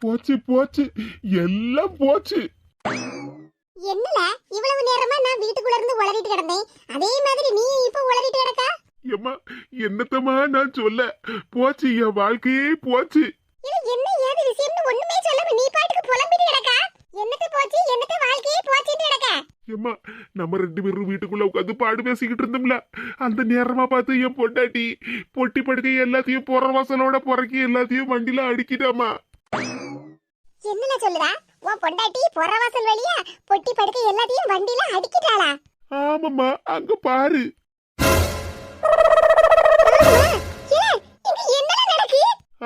போச்சு போச்சு. எல்லாம் போச்சு. என்னல? இவ்வளவு நேரமா நான் வீட்டுக்குள்ள இருந்து உளறிட்டு கிடந்தேன். அதே மாதிரி நீ இப்ப உளறிட்டு கிடக்கா? ஏம்மா என்னத்தம்மா நான் சொல்ல? போச்சு என் வாழ்க்கையே போச்சு. இது என்ன ஏது விஷயம்னு ஒண்ணுமே சொல்லாம நீ பாட்டுக்கு புலம்பிட்டு கிடக்கா? என்னத்த போச்சு என்னத்த வாழ்க்கையே போச்சுன்னு கிடக்க? ஏம்மா நம்ம ரெண்டு பேரும் வீட்டுக்குள்ள உட்காந்து பாடு பேசிக்கிட்டு இருந்தோம்ல. அந்த நேரமா பார்த்து என் பொண்டாட்டி பொட்டி படுக்கை எல்லாத்தையும் புற வாசலோட புறக்கி எல்லாத்தையும் வண்டியில அடிக்கிட்டாமா என்னல சொல்லுதா உன் பொண்டாட்டி பொறவாசல் வழியா பொட்டி படுக்க எல்லாத்தையும் வண்டியில அடிக்கிட்டாளா? ஆமாம்மா அங்க பாரு.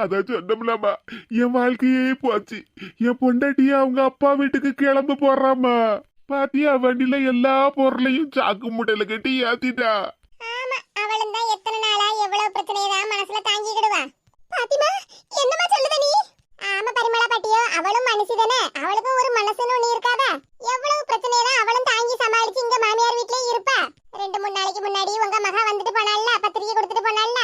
அதான் சொன்னோம்லாமா என் வாழ்க்கையே போச்சு. என் பொண்டாட்டிய அவங்க அப்பா வீட்டுக்கு கிளம்ப போறாமா பாத்தியா வண்டியில எல்லா பொருளையும் சாக்கு மூட்டையில கட்டி ஏத்திட்டா. ஆமா அவளும் தான் எத்தனை நாளா எவ்வளவு பிரச்சனையை தான் மனசுல தாங்கிக்கிடுவா. பாத்திமா என்னமா சொல்லுத நீ ஆமா பரிமளா பாட்டியோ அவளும் மனுஷி தானே அவளுக்கும் ஒரு மனசுன்னு ஒண்ணு இருக்காதா எவ்வளவு பிரச்சனையை தான் அவளும் தாங்கி சமாளிச்சு இங்க மாமியார் வீட்லயே இருப்பா ரெண்டு மூணு நாளைக்கு முன்னாடி உங்க மகா வந்துட்டு போனால பத்திரிக்கை கொடுத்துட்டு போனால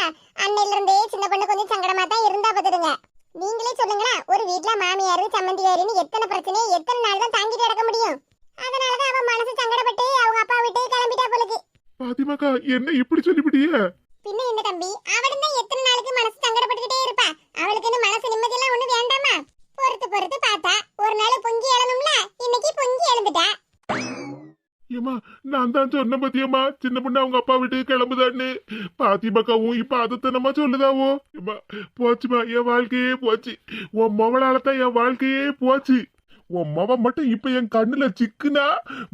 அன்னையில இருந்தே சின்ன பொண்ணு கொஞ்சம் சங்கடமா தான் இருந்தா பாத்துடுங்க நீங்களே சொல்லுங்களேன் ஒரு வீட்ல மாமியாரு சம்மந்தியாருன்னு எத்தனை பிரச்சனையை எத்தனை நாள் தான் தாங்கிட்டு கிடக்க முடியும் அதனாலதான் அவன் மனசு சங்கடப்பட்டு அவங்க அப்பா விட்டு கிளம்பிட்டா போலுக்கு பாத்திமாக்கா என்ன இப்படி சொல்லிவிட்டிய? பின்ன என்ன தம்பி? அவளும் தான் எத்தனை நாளைக்கு மனசு சங்கடப்பட்டுக்கிட்டே இருப்பா. அவளுக்கு இன்னும் மனசு நிம்மதியெல்லாம் ஒண்ணும் வேண்டாமா? பொறுத்து பொறுத்து பார்த்தா ஒரு நாள் பொங்கி எழணும்ல இன்னைக்கு பொங்கி எழுந்துட்டா ஏமா நான் தான் சொன்ன பத்தியம்மா சின்ன பொண்ணு அவங்க அப்பா வீட்டுக்கு கிளம்புதான்னு. பாத்திமாக்காவும் இப்ப அதத்தனமா சொல்லுதாவோ? ஏம்மா போச்சுமா என் வாழ்க்கையே போச்சு. உன் மவளால தான் என் வாழ்க்கையே போச்சு. உன் மவ மட்டும் இப்ப என் கண்ணுல சிக்குனா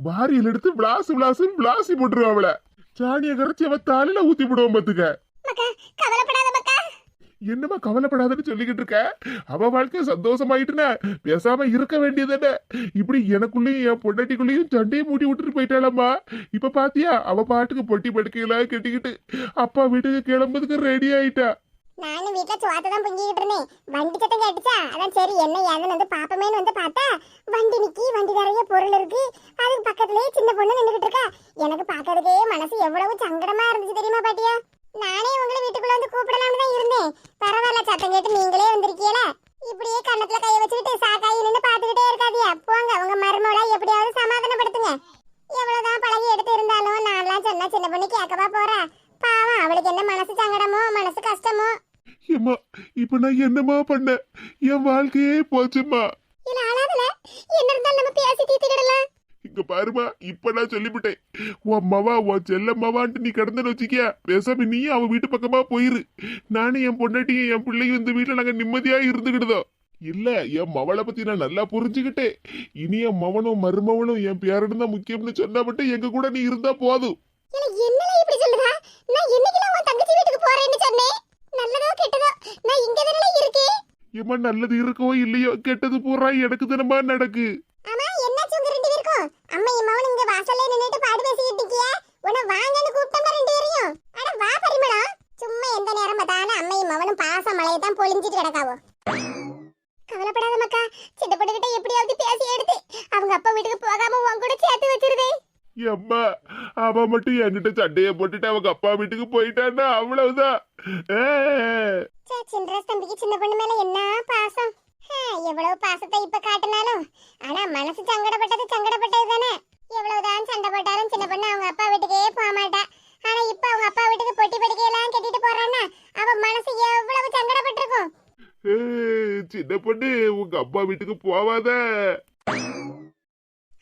வாரியில் எடுத்து விளாசு விளாசு விளாசி போட்டுருவா அவளை. சாணிய கரைச்சி அவ தலையில ஊத்தி விடுவோம் பாத்துக்க என்னம்மா கவலைப்படாதன்னு சொல்லிக்கிட்டு இருக்க? அவ வாழ்க்கை சந்தோஷமாயிட்டுனா. பேசாம இருக்க வேண்டியதுன்னு இப்படி எனக்குள்ளேயும் என் பொண்டாட்டிக்குள்ளேயும் சண்டையை மூட்டி விட்டுட்டு போயிட்டாளம்மா. இப்ப பாத்தியா அவ பாட்டுக்கு பொட்டி படுக்கையெல்லாம் கட்டிக்கிட்டு அப்பா வீட்டுக்கு கிளம்புறதுக்கு ரெடி ஆயிட்டா. நானும் வீட்ல சுவாத்த தான் பொங்கிக்கிட்டு இருந்தேன். வண்டி சத்தம் கேட்டுச்சா? அதான் சரி என்ன ஏதுன்னு வந்து பாப்பமேன்னு வந்து பார்த்தா வண்டி நிக்கி வண்டி நிறைய பொருள் இருக்கு. அதுக்கு பக்கத்துலயே சின்ன பொண்ணு நின்றுகிட்டு இருக்கா. எனக்கு பார்க்கறதுக்கே மனசு எவ்வளவு சங்கடமா இருந்துச்சு தெரியுமா பாட்டியா? நானே உங்களை வீட்டுக்குள்ள வந்து கூப்பிடலாம்னு தான் இருந்தேன். பரவாயில்ல சத்தம் கேட்டு நீ வந்திருக்கீல இப்படியே கண்ணத்துல கைய வச்சுக்கிட்டு சாக்காயி நின்று பாத்துக்கிட்டே இருக்காதியா போங்க உங்க மருமோட எப்படியாவது சமாதானப்படுத்துங்க எவ்வளவுதான் பழகி எடுத்து இருந்தாலும் நான்லாம் சொன்னா சின்ன பொண்ணு கேட்கவா போறா பாவம் அவளுக்கு என்ன மனசு சங்கடமோ மனசு கஷ்டமோ ஏம்மா இப்ப நான் என்னம்மா பண்ண? என் வாழ்க்கையே போச்சும்மா. இல்ல அழாதல. என்ன இருந்தாலும் நம்ம பேசி தீர்த்துக்கிடலாம். இங்க பாருமா இப்ப நான் சொல்லிவிட்டேன். உன் மவா உன் செல்ல மவான்ட்டு நீ கிடந்தன்னு வச்சுக்கியா? பேசாம நீ அவ வீட்டு பக்கமா போயிரு. நானும் என் பொண்டாட்டியும் என் பிள்ளையும் இந்த வீட்டுல நாங்க நிம்மதியா இருந்துகிடுதோம் இல்ல என் மவளை பத்தி நான் நல்லா புரிஞ்சுக்கிட்டேன் இனி என் மவனும் மருமவனும் என் பேரனும் தான் முக்கியம்னு சொன்னா மட்டும் எங்க கூட நீ இருந்தா போதும். என்னல இப்படி சொல்லுதா? நான் என்னைக்குல உன் தங்கச்சி வீட்டுக்கு போறேன்னு சொன்னேன்? நல்லதோ கெட்டதோ? நான் இங்க தானே இருக்கேன் ஏம்மா நல்லது இருக்கோ இல்லையோ? கெட்டது பூரா எனக்கு தினமா நடக்கு. ஆமா என்னாச்சு உங்க ரெண்டு பேருக்கும்? அம்மா இம்மாவும் இங்க வாசல்ல நின்னுட்டு பாடு பேசிக்கிட்டு இருக்கியா. உன வாங்கன்னு கூப்பிட்டோம்னா ரெண்டு பேரையும். அட வா பரிமளம் சும்மா எந்த நேரம் பார்த்தாலும் அம்மையும் மவனும் பாச மலையை தான் பொழிஞ்சிட்டு கிடக்காவோ. கவலைப்படாத மக்கா சித்தப்பட்டுக்கிட்ட எப்படியாவது பேசி எடுத்து. அவங்க அப்பா வீட்டுக்கு போகாம உன் கூட சேர்த்து வச்சிருதே அம்மா அவ மட்டும் என்கிட்ட சண்டைய போட்டுட்டு அவங்க அப்பா வீட்டுக்கு போயிட்டான்னா அவ்வளவுதான். தம்பிக்கு சின்ன பொண்ணு மேல என்ன பாசம்? எவ்வளவு பாசத்தை இப்ப காட்டினாலும்? ஆனா மனசு சங்கடப்பட்டது சங்கடப்பட்டது தானே? எவ்வளவுதான் சண்டை போட்டாலும் சின்ன பொண்ணு அவங்க அப்பா வீட்டுக்கே போக மாட்டா. ஆனா இப்ப அவங்க அப்பா வீட்டுக்கு பொட்டி படிக்கையெல்லாம் கட்டிட்டு போறான்னா அவ மனசு எவ்வளவு சங்கடப்பட்டிருக்கும்? சின்ன பொண்ணு உங்க அப்பா வீட்டுக்கு போவாத.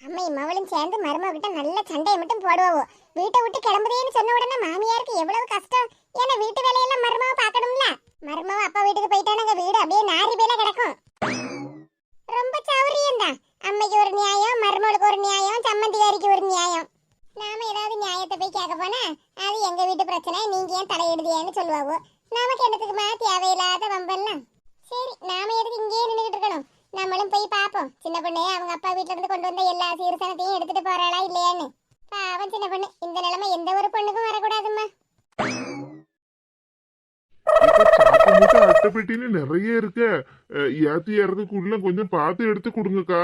அம்மை மவளும் சேர்ந்து மருமகிட்ட நல்ல சண்டையை மட்டும் போடுவோம் வீட்டை விட்டு கிளம்புதேன்னு சொன்ன உடனே மாமியாருக்கு எவ்வளவு கஷ்டம். ஏன்னா வீட்டு வேலையெல்லாம் மருமக பார்க்கணும்ல. மருமக அப்பா வீட்டுக்கு போயிட்டானுங்க வீடு அப்படியே நாரி பேல கிடக்கும். ரொம்ப சௌரியம் தான் அம்மைக்கு ஒரு நியாயம் மருமகளுக்கு ஒரு நியாயம் சம்மந்திகாரிக்கு ஒரு நியாயம். நாம ஏதாவது நியாயத்தை போய் கேட்க போனா அது எங்க வீட்டு பிரச்சனை நீங்க ஏன் தலையிடுதியான்னு சொல்லுவாவோ? நமக்கு என்னத்துக்குமா தேவையில்லாத வம்பெல்லாம்? சரி நாம எதுக்கு இங்கேயே நின்றுட்டு இருக்கணும்? நம்மளும் போய் பாப்போம் சின்ன பொண்ணு அவங்க அப்பா வீட்ல இருந்து கொண்டு வந்த எல்லா சீர்சனத்தையும் எடுத்துட்டு போறாளா இல்லையான்னு. பாவம் சின்ன பொண்ணு இந்த நிலைமை எந்த ஒரு பொண்ணுக்கும் வரக்கூடாதும்மா. இப்ப சாக்கு மூட்டை அட்டை பெட்டின்னு நிறைய இருக்கு. ஏத்தி இறதுக்குள்ள கொஞ்சம் பார்த்து எடுத்து கொடுங்கக்கா.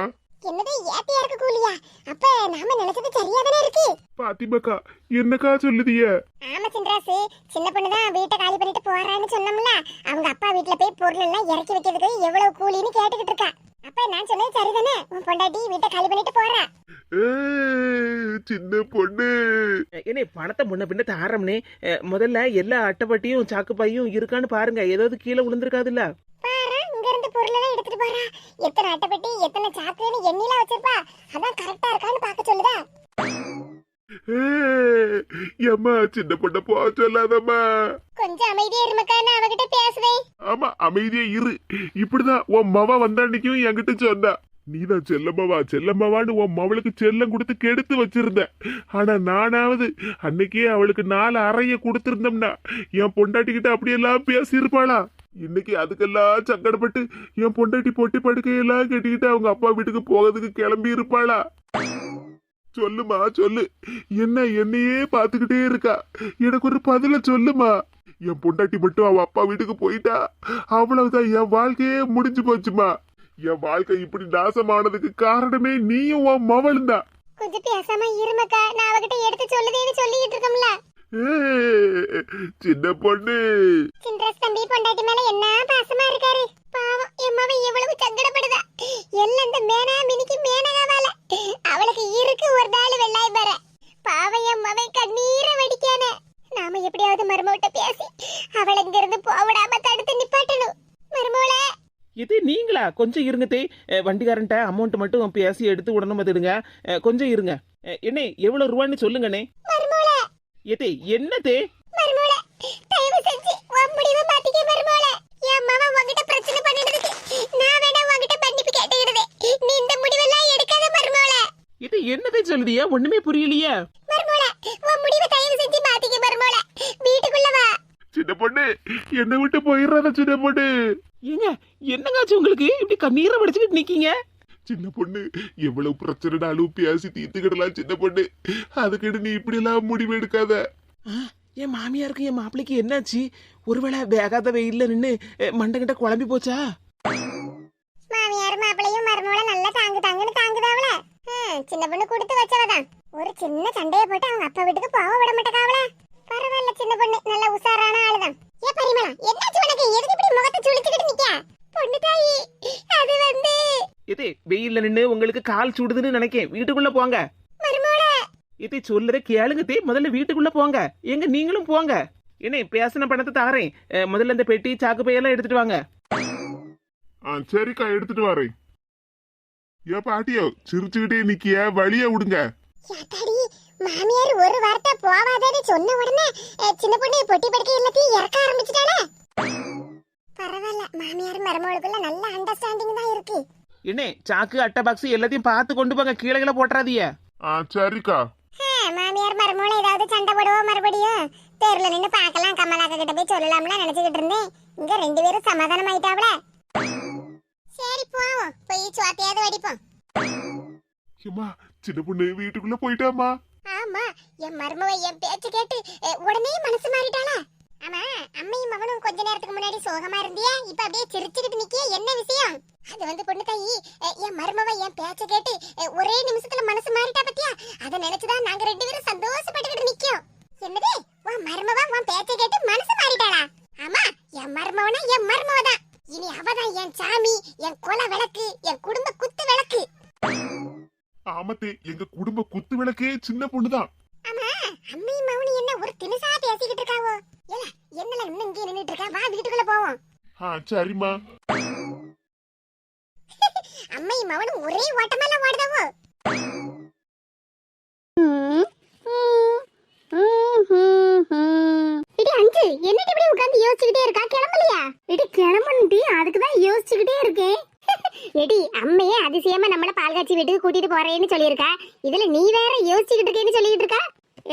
என்னது ஏத்தியா இருக்கு கூலியா? அப்ப நாம நினைச்சது சரியா தானே இருக்கு? பாத்திமாக்கா என்னக்கா சொல்லுதிய? ஆமா சின்ராசு சின்ன பொண்ணு தான் வீட்டை காலி பண்ணிட்டு போறான்னு சொன்னோம்ல. அவங்க அப்பா வீட்ல போய் பொருள் எல்லாம் இறக்கி வைக்கிறதுக்கு எவ்வளவு கூலின்னு கேட்டுக்கிட்டு இருக்கா. அப்ப நான் சொன்னது சரிதானே? உன் பொண்டாட்டி வீட்டை காலி பண்ணிட்டு போறா. சின்ன பொண்ணு. என்ன பணத்தை முன்ன பின்ன தாரம்னே முதல்ல எல்லா அட்டைப்பட்டியும் சாக்குப்பையும் இருக்கான்னு பாருங்க. ஏதாவது கீழே விழுந்திருக்காதுல்ல? பாரு இங்க இருந்து பொருள் எல்லாம் எடுத்துட்டு போறா. எத்தனை அட்டைப்பட்டி எத்தனை சாக்குன்னு எண்ணிலாம் வச்சிருப்பா. அதான் கரெக்டா இருக்கான்னு பார்க்க சொல்லுதா? ஏம்மா சின்ன பொண்ண போ சொல்லாதம்மா. கொஞ்சம் அமைதியா இருமக்கா நான் அவகிட்ட பேசுவேன். ஆமா அமைதியா இரு. இப்படிதான் உன் மவ வந்த அன்னைக்கும் என்கிட்ட சொன்னா. நீதான் செல்லம்மாவா செல்லம்மாவான்னு உன் மவளுக்கு செல்லம் கொடுத்து கெடுத்து வச்சிருந்த ஆனா நானாவது அன்னைக்கே அவளுக்கு நாலு அறைய கொடுத்திருந்தோம்னா என் பொண்டாட்டி கிட்ட அப்படியெல்லாம் பேசியிருப்பாளா? இன்னைக்கு அதுக்கெல்லாம் சங்கடப்பட்டு என் பொண்டாட்டி பொட்டி படுக்கையெல்லாம் கட்டிக்கிட்டு அவங்க அப்பா வீட்டுக்கு போகிறதுக்கு கிளம்பி இருப்பாளா சொல்லுமா சொல்லு. என்ன என்னையே பார்த்துக்கிட்டே இருக்கா? எனக்கு ஒரு பதில சொல்லுமா. என் பொண்டாட்டி மட்டும் அவ அப்பா வீட்டுக்கு போயிட்டா. அவ்வளவுதான் என் வாழ்க்கையே முடிஞ்சு போச்சுமா. என் வாழ்க்கை இப்படி நாசமானதுக்கு காரணமே நீயும் உன் மவளும் தான். கொஞ்சம் பேசாம இருமக்கா. நான் அவகிட்ட எடுத்து சொல்லுதேன்னு சொல்லிட்டு இருக்கோம்ல. சின்ன பொண்ணு. சின்ரஸ் தம்பி பொண்டாட்டி மேல என்ன பாசமா இருக்காரு? பாவம் என் மவன் எவ்வளவு சங்கடப்படுதா? எல்லாம் இந்த மேனா மினிக்கு மேனகாவால அவளுக்கு இருக்கு ஒரு நாள் வெள்ளாய் பெற. பாவம் என் மவன் கண்ணீரை வடிக்கானே. நாம எப்படியாவது மருமகிட்ட பேசி அவளை இங்க இருந்து போவிடாம தடுத்து நிப்பாட்டணும். மருமவளே இது நீங்களா? கொஞ்சம் இருங்க தே. அஹ், வண்டிக்காரன்ட்ட அமௌண்ட் மட்டும் பேசி எடுத்து உடனே பார்த்துடுங்க அஹ், கொஞ்சம் இருங்க. என்ன எவ்வளவு ரூபான்னு சொல்லுங்கண்ணே. மருமவளே ஏதே என்ன தே மருமவளே தயவு செஞ்சு உன் முடிவை மாத்திக்க மருமவளே என் மவன் உன்கிட்ட பிரச்சனை பண்ணிடுறதுக்கு நான் வேணா உன்கிட்ட மன்னிப்பு கேட்டுக்கிடுதே நீ இந்த முடிவெல்லாம் எடுக்காத மருமவளே இது என்னதே சொல்லுதியா? ஒண்ணுமே புரியலையே. மருமோளே உன் முடிவை தயவு செஞ்சு மாத்திக்க மருமோளே. வீட்டுக்குள்ள வா. சின்ன பொண்ணு என்னை விட்டு போயிடுறத சின்ன பொண்ணு. ஏங்க என்னங்காச்சு உங்களுக்கு? இப்படி கண்ணீரை வடிச்சுக்கிட்டு நிக்கீங்க? சின்ன பொண்ணு. எவ்வளவு பிரச்சனைனாலும் பேசி தீர்த்துக்கிடலாம் சின்ன பொண்ணு. அதுக்கிட்ட நீ இப்படி எல்லாம் முடிவு எடுக்காத. ஆ, என் மாமியாருக்கு என் மாப்பிள்ளைக்கு என்னாச்சு? ஒருவேளை வேகாத வெயில்ல நின்று மண்டங்கிட்ட குழம்பி போச்சா? மாமியார் மாப்பிளையும் மருமோள நல்லா தாங்கு தாங்குன்னு தாங்குதாவல சின்ன பொண்ணு கொடுத்து வச்சவதான். ஒரு சின்ன சண்டைய போட்டு அவங்க அப்பா வீட்டுக்கு போக விட மாட்டேக்காவல பரவாயில்ல சின்ன பொண்ணு. நல்ல உஷாரான ஆளுதான். ஏ பரிமளா என்னாச்சு வெயில்ல நின்று உங்களுக்கு கால் சுடுதுன்னு நினைக்கேன். வீட்டுக்குள்ள போங்க. இதை சொல்லுற கேளுங்க தே முதல்ல வீட்டுக்குள்ள போங்க. எங்க நீங்களும் போங்க. என்ன பேசின பணத்தை தாரேன். முதல்ல இந்த பெட்டி சாக்கு பையெல்லாம் எடுத்துட்டு வாங்க. ஆ சரிக்கா எடுத்துட்டு வரேன். ஏன் பாட்டியோ சிரிச்சுக்கிட்டே நிக்கிய வழிய விடுங்க. மாமியார் ஒரு வார்த்தை போவாதேன்னு சொன்ன உடனே சின்ன பொண்ணு பொட்டி படுக்கை எல்லாத்தையும் இறக்க ஆரம்பிச்சுட்டாளே. பரவாயில்ல மாமியார் மருமகளுக்குள்ள நல்ல அண்டர்ஸ்டாண்டிங் தான் இருக்கு. என்ன சாக்கு அட்டை பாக்ஸ் எல்லாத்தையும் பார்த்து கொண்டு போங்க. கீழே கீழே போட்டுறாதீங்க. ஆ சரிக்கா. மாமியார் மருமகள் ஏதாவது சண்டை போடுவோம் மறுபடியும்? தெருல நின்னு பார்க்கலாம் கமலாக்கா கிட்ட போய் சொல்லலாம்ல நினைச்சுக்கிட்டு இருந்தேன். இங்க ரெண்டு பேரும் சமாதானம் ஆயிட்டாவல சரி போவோம். போய் சுவாத்தையாவது வடிப்போம். ஏம்மா சின்ன பொண்ணு வீட்டுக்குள்ள போயிட்டாமா ஆமா என் மருமவ என் பேச்சு கேட்டு உடனே மனசு மாறிட்டாளா? ஆமா அம்மையும் மகனும் கொஞ்ச நேரத்துக்கு முன்னாடி சோகமா இருந்தியா? இப்ப அப்படியே சிரிச்சுக்கிட்டு நிக்கிய? என்ன விஷயம்? அது வந்து பொண்ணு தாயி. என் மருமவ என் பேச்ச கேட்டு ஒரே நிமிஷத்துல மனசு மாறிட்டா பத்தியா? அத நினைச்சுதான் நாங்க ரெண்டு பேரும் சந்தோஷப்பட்டுக்கிட்டு நிக்கோம். என்னது? உன் மருமவ உன் பேச்ச கேட்டு மனசு மாறிட்டாளா? ஆமா என் மருமவனா என் மருமவ தான் இனி அவதான் என் சாமி என் குல விளக்கு என் குடும்ப குத்து விளக்கு. ஆமத்தே எங்க குடும்ப குத்து விளக்கே சின்ன பொண்ணுதான். ஆமா அம்மையும் மவனி என்ன ஒரு தினுசா பேசிக்கிட்டு இருக்காவோ? ஏல என்னல இன்னும் இங்கே நின்னுட்டு இருக்கா? வா வீட்டுக்குள்ள போவோம். ஆ சரிம்மா. மவனும் ஒரே ஓட்டமெல்லாம் ஓடுதாவோ இடி அஞ்சு என்னடி இப்படி உட்கார்ந்து யோசிச்சுக்கிட்டே இருக்கா? கிளம்பலையா? இடி கிளம்பணுடி அதுக்கு தான் யோசிச்சுக்கிட்டே இருக்கேன் எடி அம்மையே அதிசயமா நம்மள பால்காட்சி வீட்டுக்கு கூட்டிட்டு போறேன்னு சொல்லியிருக்கா. இதுல நீ வேற யோசிச்சுக்கிட்டு இருக்கேன்னு சொல்லிட்டு இருக்கா?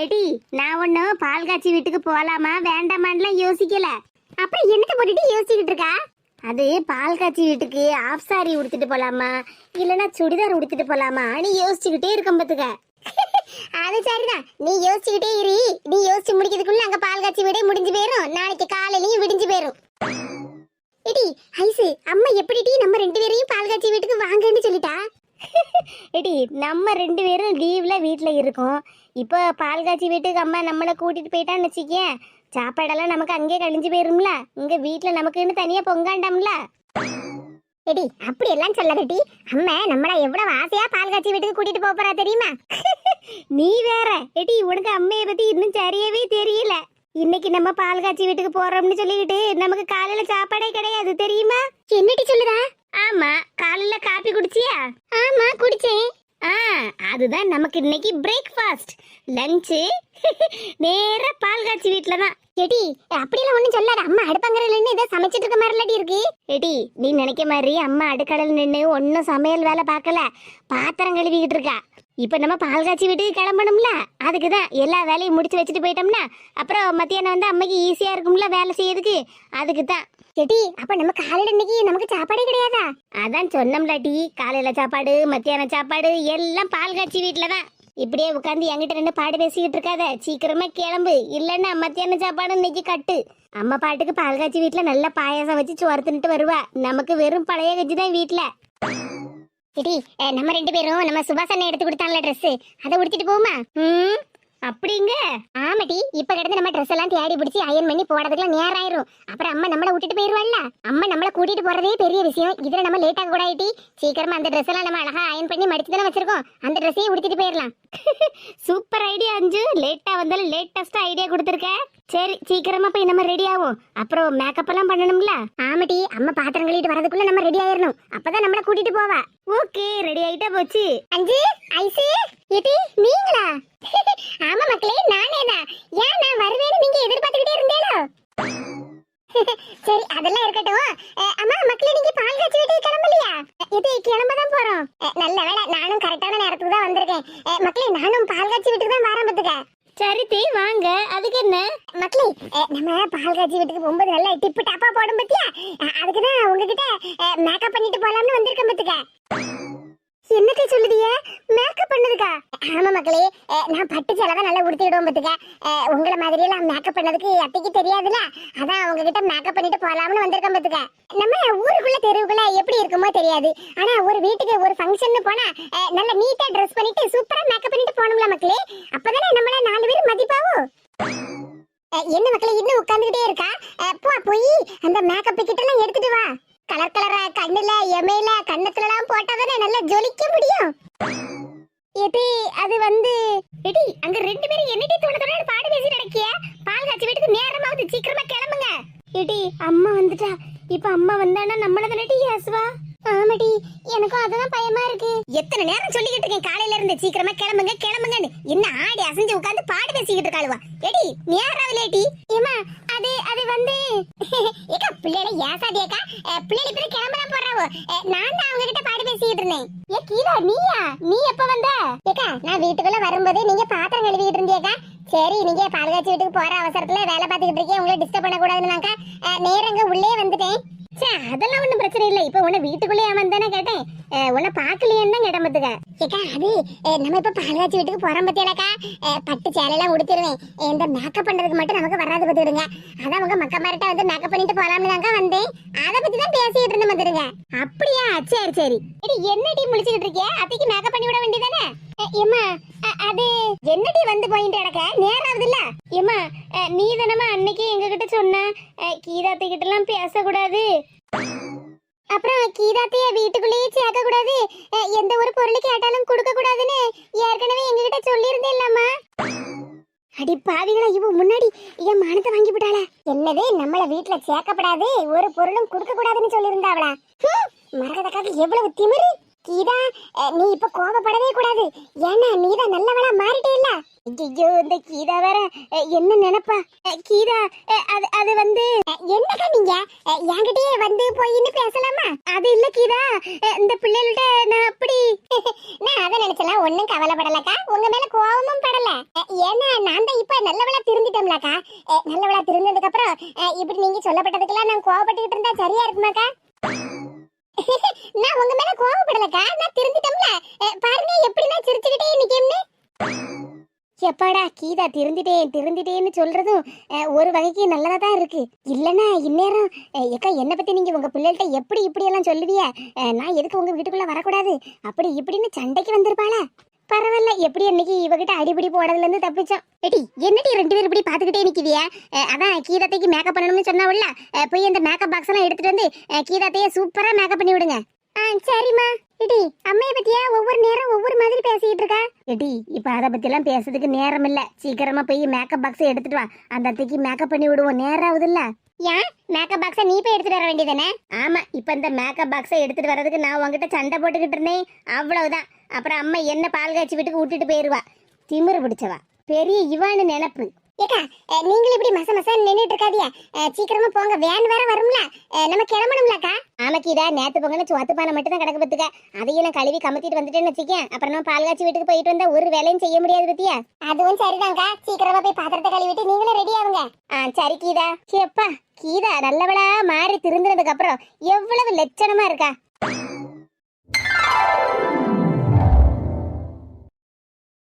எடி நான் ஒன்னும் பால்காட்சி வீட்டுக்கு போலாமா வேண்டாமான்லாம் யோசிக்கல. அப்புறம் என்னத்த போட்டுட்டு யோசிச்சுக்கிட்டு இருக்கா? அது பால் காய்ச்சி வீட்டுக்கு ஆஃப் சாரி உடுத்திட்டு போலாமா? இல்லனா சுடிதார் உடுத்திட்டு போலாமா? நீ யோசிச்சுக்கிட்டே இருக்கும் பத்துக்க. அது சரிதான். நீ யோசிச்சுக்கிட்டே இரு. நீ யோசிச்சு முடிக்கிறதுக்குள்ள அங்க பால் காய்ச்சி வீடே முடிஞ்சு போயிரும். நாளைக்கு காலையிலயும் விடிஞ்சு போயிரும். இடி ஐசு அம்மா எப்படி நம்ம ரெண்டு பேரையும் பால் காய்ச்சி வீட்டுக்கு வாங்கன்னு சொல்லிட்டா? எடி நம்ம ரெண்டு பேரும் லீவ்ல வீட்டில் இருக்கோம். இப்போ பால் காய்ச்சி வீட்டுக்கு அம்மா நம்மளை கூட்டிட்டு போயிட்டான்னு வச்சுக்கேன். சாப்பாடெல்லாம் நமக்கு அங்கேயே கழிஞ்சு போயிரும்ல. இங்க வீட்டில் நமக்குன்னு தனியா பொங்காண்டாம்ல. எடி அப்படி எல்லாம் சொல்லாதடி அம்மா நம்மள எவ்வளவு ஆசையா பால் காய்ச்சி வீட்டுக்கு கூட்டிட்டு போக போறா தெரியுமா? நீ வேற. எடி உனக்கு அம்மைய பத்தி இன்னும் சரியவே தெரியல. இன்னைக்கு நம்ம பால் காய்ச்சி வீட்டுக்கு போறோம்னு சொல்லிக்கிட்டு நமக்கு காலையில சாப்பாடே கிடையாது தெரியுமா? என்னடி சொல்லுதா? ஆமா காலையில காபி குடிச்சியா? ஆமா குடிச்சேன். ஆ அதுதான் நமக்கு இன்னைக்கு பிரேக்ஃபாஸ்ட் லஞ்சு நேரா பால் காய்ச்சி வீட்ல தான் எடி அப்படிலாம் ஒண்ணும் சொல்லாத. அம்மா அடுப்பங்கரையில நின்று இதை சமைச்சிட்டு இருக்க மாதிரி இருக்கு. எடி நீ நினைக்க மாதிரி அம்மா அடுக்கடல் நின்று ஒன்னும் சமையல் வேலை பார்க்கல. பாத்திரம் கழுவிக்கிட்டு இருக்கா. இப்ப நம்ம பால் காய்ச்சி வீட்டுக்கு கிளம்பணும்ல? அதுக்கு தான் எல்லா வேலையும் முடிச்சு வச்சுட்டு போயிட்டோம்னா அப்புறம் மத்தியானம் வந்து அம்மைக்கு ஈஸியா இருக்கும்ல வேலை செய்யறதுக்கு? அதுக்கு தான் செடி அப்ப நம்ம காலையில இன்னைக்கு நமக்கு சாப்பாடே கிடையாதா? அதான் சொன்னோம்ல டி காலையில சாப்பாடு மத்தியான சாப்பாடு எல்லாம் பால் காய்ச்சி வீட்டுல தான் இப்படியே உட்காந்து என்கிட்ட ரெண்டு பாடு பேசிக்கிட்டு இருக்காத. சீக்கிரமா கிளம்பு. இல்லைன்னா மத்தியான சாப்பாடு இன்னைக்கு கட்டு. அம்மா பாட்டுக்கு பால் காய்ச்சி வீட்டுல நல்ல பாயாசம் வச்சு சோறு தின்னுட்டு வருவா. நமக்கு வெறும் பழைய கஞ்சி தான் வீட்டுல. சரி நம்ம ரெண்டு பேரும் நம்ம சுபாசனை எடுத்து கொடுத்தாங்களே ட்ரெஸ் அதை உடுத்திட்டு போமா ம் அப்படிங்க. ஆமாடி இப்ப கிடந்து நம்ம ட்ரெஸ் எல்லாம் தேடி பிடிச்சி அயன் பண்ணி போடுறதுக்குலாம் நேரம் ஆயிரும் அப்புறம் அம்மா நம்மள விட்டுட்டு போயிருவாள்ல? அம்மா நம்மள கூட்டிட்டு போறதே பெரிய விஷயம். இதுல நம்ம லேட் ஆக கூடாது சீக்கிரமா அந்த ட்ரெஸ் எல்லாம் நம்ம அழகா அயன் பண்ணி மடிச்சு தானே வச்சிருக்கோம். அந்த ட்ரெஸ்ஸையும் உடுத்திட்டு போயிடலாம் சூப்பர் ஐடியா அஞ்சு. லேட்டா வந்தாலும் லேட்டஸ்டா ஐடியா கொடுத்துருக்கேன் சரி சீக்கிரமா போய் நம்ம ரெடி ஆகும் அப்புறம் மேக்கப் எல்லாம் பண்ணணும்ல? ஆமாட்டி அம்மா பாத்திரம் கழுவிட்டு வரதுக்குள்ள நம்ம ரெடி ஆயிரணும். அப்பதான் நம்மள கூட்டிட்டு போவா. ஓகே ரெடி ஆயிட்டா போச்சு. அஞ்சு ஐசி இது நீங்களா? ஆமா மக்களே நானே தான். ஏன் நான் வருவேன்னு நீங்க எதிர்பார்த்துக்கிட்டே இருந்தேனோ? சரி அதெல்லாம் இருக்கட்டும். அம்மா மக்களே நீங்க பால் காய்ச்சி வீட்டுக்கு கிளம்பலையா? இது கிளம்ப தான் போறோம். நல்ல வேலை நானும் கரெக்டான நேரத்துக்கு தான் வந்திருக்கேன். மக்களே நானும் பால் காய்ச்சி வீட்டுக்கு தான் வரேன் சரி தீ வாங்க. அதுக்கு என்ன? மக்களே நம்ம பால் காய்ச்சி வீட்டுக்கு போகும்போது நல்லா டிப்பு டாப்பா போடும் பத்தியா? அதுக்கு தான் உங்ககிட்ட மேக்கப் பண்ணிட்டு போலாம்னு வந்திருக்கேன் பத்துக்க. என்னத்தை சொல்லுதிய மேக்கப் பண்ணதுக்கா? ஆமா மக்களே நான் பட்டு சேலை தான் நல்லா உடுத்திடுவோம் பத்துக்க உங்களை மாதிரி எல்லாம் மேக்கப் பண்ணதுக்கு அத்தைக்கு தெரியாதுல அதான் உங்ககிட்ட மேக்கப் பண்ணிட்டு போலாம்னு வந்திருக்கேன் பத்துக்க நம்ம ஊருக்குள்ள தெருவுக்குள்ள எப்படி இருக்குமோ தெரியாது. ஆனா ஒரு வீட்டுக்கு ஒரு ஃபங்க்ஷன் போனா நல்ல நீட்டா ட்ரெஸ் பண்ணிட்டு சூப்பரா மேக்கப் பண்ணிட்டு போகணும்ல மக்களே? அப்பதானே நம்மள நாலு பேர் மதிப்பாவும் என்ன மக்களே இன்னும் உட்காந்துகிட்டே இருக்கா? போ போய் அந்த மேக்கப் கிட்ட எல்லாம் எடுத்துட்டு வா. கலர் கலரா கண்ணுல எமையில கண்ணத்துல எல்லாம் போட்டாதானே நல்லா ஜொலிக்க முடியும்? எது அது வந்து எடி அங்க ரெண்டு பேரும் என்னடி தோண தோண பாடு பேசி நடக்கிய? பால் காய்ச்சி வீட்டுக்கு நேரமாவது சீக்கிரமா கிளம்புங்க. எடி அம்மா வந்துட்டா. இப்ப அம்மா வந்தானா நம்மள தானடி ஏசுவா ஆமாடி எனக்கும் அதுதான் பயமா இருக்கு. எத்தனை நேரம் சொல்லிக்கிட்டு இருக்கேன் காலையில இருந்து சீக்கிரமா கிளம்புங்க கிளம்புங்கன்னு. என்ன ஆடி அசைஞ்சு உட்காந்து பாடு பேசிக்கிட்டு இருக்காளுவா. எடி நேராவிலேடி ஏமா அது அது வந்து ஏக்கா பிள்ளைகளை ஏசாதியக்கா பிள்ளைகள் இப்ப கிளம்பலாம் போறாவோ? நான் தான் அவங்க கிட்ட பாடு பேசிட்டு இருந்தேன். ஏ கீதா நீயா? நீ எப்ப வந்த? ஏக்கா நான் வீட்டுக்குள்ள வரும்போது நீங்க பாத்திரம் கழுவிட்டு இருந்தியக்கா. சரி நீங்க பால் வீட்டுக்கு போற அவசரத்துல வேலை பார்த்துக்கிட்டு இருக்கீங்க உங்களை டிஸ்டர்ப் பண்ண நேரங்க உள்ளே வந்துட்டேன். சே அதெல்லாம் ஒன்றும் பிரச்சனை இல்லை. இப்போ உன்னை வீட்டுக்குள்ளே அவன் தானே கேட்டேன். உன்னை பார்க்கலையேன்னு தான் கேட்டேன் பார்த்துக்க ஏக்கா அது நம்ம இப்போ பால் வீட்டுக்கு போறோம் பற்றியலக்கா பட்டு சேலையெல்லாம் உடுத்திடுவேன். இந்த மேக்கப் பண்ணுறதுக்கு மட்டும் நமக்கு வராது பார்த்துடுங்க அதான் உங்க மக்க வந்து மேக்கப் பண்ணிட்டு போகலாம்னு தாங்க வந்தேன். அதை பத்தி தான் பேசிட்டு இருந்தேன் வந்துருங்க அப்படியா? சரி சரி. என்ன என்னடி முடிச்சுக்கிட்டு இருக்கிய அத்தைக்கு மேக்கப் பண்ணி விட வேண்டியதானே? ஏமா அது என்னடி வந்து போயிட்டு கிடக்க நேரம் ஆகுதுல்ல ஏமா நீ தானமா அன்னைக்கு எங்க கிட்ட சொன்ன கீதாத்தை கிட்ட எல்லாம் பேசக்கூடாது. அப்புறம் கீதாத்தைய வீட்டுக்குள்ளேயே சேர்க்க கூடாது எந்த ஒரு பொருள் கேட்டாலும் கொடுக்க கூடாதுன்னு ஏற்கனவே எங்ககிட்ட சொல்லியிருந்தேன்லம்மா. அடி பாவிகளா இவ முன்னாடி என் மானத்தை வாங்கி விட்டாளா? என்னது நம்மள வீட்ல சேர்க்கப்படாது ஒரு பொருளும் கொடுக்க கூடாதுன்னு சொல்லியிருந்தாவளா மரகதக்காக எவ்வளவு திமிரு. கீதா நீ இப்ப கோபப்படவே கூடாது. ஏன்னா நீதான் நல்லவளா மாறிட்டே இல்ல ஐயோ இந்த கீதா வேற என்ன நினைப்பா? கீதா அது அது வந்து என்னக்கா நீங்க? என்கிட்டயே வந்து போயின்னு பேசலாமா? அது இல்ல கீதா இந்த பிள்ளைகள்ட்ட நான் அப்படி நான் அதை நினைச்சலாம் ஒண்ணும் கவலைப்படலக்கா. உங்க மேல கோபமும் படல. ஏன்னா நான் தான் இப்ப நல்லவளா திருந்திட்டோம்லக்கா. நல்லவளா திருந்ததுக்கு அப்புறம் இப்படி நீங்க சொல்லப்பட்டதுக்கெல்லாம் நான் கோவப்பட்டுக்கிட்டு இருந்தா சரியா இருக்குமாக்கா? நான் உங்க மேல கோவப்படலக்கா. நான் திருந்திட்டோம்ல. பாருங்க எப்படி நான் சிரிச்சுக்கிட்டே நிக்கேன்னு எப்பாடா கீதா திருந்திட்டேன் திருந்திட்டேன்னு சொல்றதும் ஒரு வகைக்கு நல்லதா தான் இருக்கு. இல்லனா இந்நேரம் ஏக்கா என்னை பத்தி நீங்க உங்க பிள்ளைகிட்ட எப்படி இப்படி எல்லாம் சொல்லுவிய நான் எதுக்கு உங்க வீட்டுக்குள்ள வரக்கூடாது? அப்படி இப்படின்னு சண்டைக்கு வந்திருப்பாளா? பரவாயில்ல. எப்படி அன்னைக்கு இவகிட்ட அடிபிடி போடுறதுல இருந்து தப்பிச்சோம். எடி என்னடி ரெண்டு பேரும் இப்படி பார்த்துக்கிட்டே நிற்கிதியா அதான் கீதத்தைக்கு மேக்கப் பண்ணணும்னு சொன்னாவுல்ல. உள்ள போய் அந்த மேக்கப் பாக்ஸ் எல்லாம் எடுத்துட்டு வந்து கீதத்தையே சூப்பராக சூப்பரா மேக்கப் பண்ணி விடுங்க. ஆ சரிம்மா. எடி அம்மையை பத்தியா ஒவ்வொரு நேரம் ஒவ்வொரு மாதிரி பேசிட்டு இருக்கா? எடி இப்ப அதை பத்தி எல்லாம் பேசுறதுக்கு நேரம் இல்ல சீக்கிரமா போய் மேக்கப் பாக்ஸ் எடுத்துட்டு வா. அந்த அத்தைக்கு மேக்கப் பண்ணி விடுவோம். நேரம் ஆகுதுல்ல. ஏன்? மேக்கப் பாக்ஸ நீ போய் எடுத்துட்டு வர வேண்டியதானே ஆமா இப்ப இந்த மேக்கப் பாக்ஸ எடுத்துட்டு வரதுக்கு நான் உங்ககிட்ட சண்டை போட்டுக்கிட்டு இருந்தேன். அவ்வளவுதான். அப்புறம் அம்மா என்ன பால் காய்ச்சி வீட்டுக்கு விட்டுட்டு போயிருவா. திமிரு பிடிச்சவா. பெரிய இவான்னு நினப்பு. ஏக்கா நீங்களும் இப்படி மச மச நின்னுட்டு இருக்காதியா சீக்கிரமா போங்க. வேன் வேற வரும்ல. நம்ம கிளம்பணும்லக்கா. ஆமாக்கீதா நேத்து பொங்கன சோத்து பானை மட்டும் தான் கிடக்கு பத்துக்க அதையும் நான் கழுவி கமத்திட்டு வந்துட்டேன்னு வச்சுக்கேன். அப்புறம் நான் பால் காய்ச்சி வீட்டுக்கு போயிட்டு வந்தா ஒரு வேலையும் செய்ய முடியாது பத்தியா அதுவும் சரிதான்க்கா. சீக்கிரமா போய் பாத்திரத்தை கழுவிட்டு நீங்களும் ரெடி ஆகுங்க. ஆ சரி கீதா. எப்பா கீதா நல்லவளா மாறி திருந்தினதுக்கு அப்புறம் எவ்வளவு லட்சணமா இருக்கா?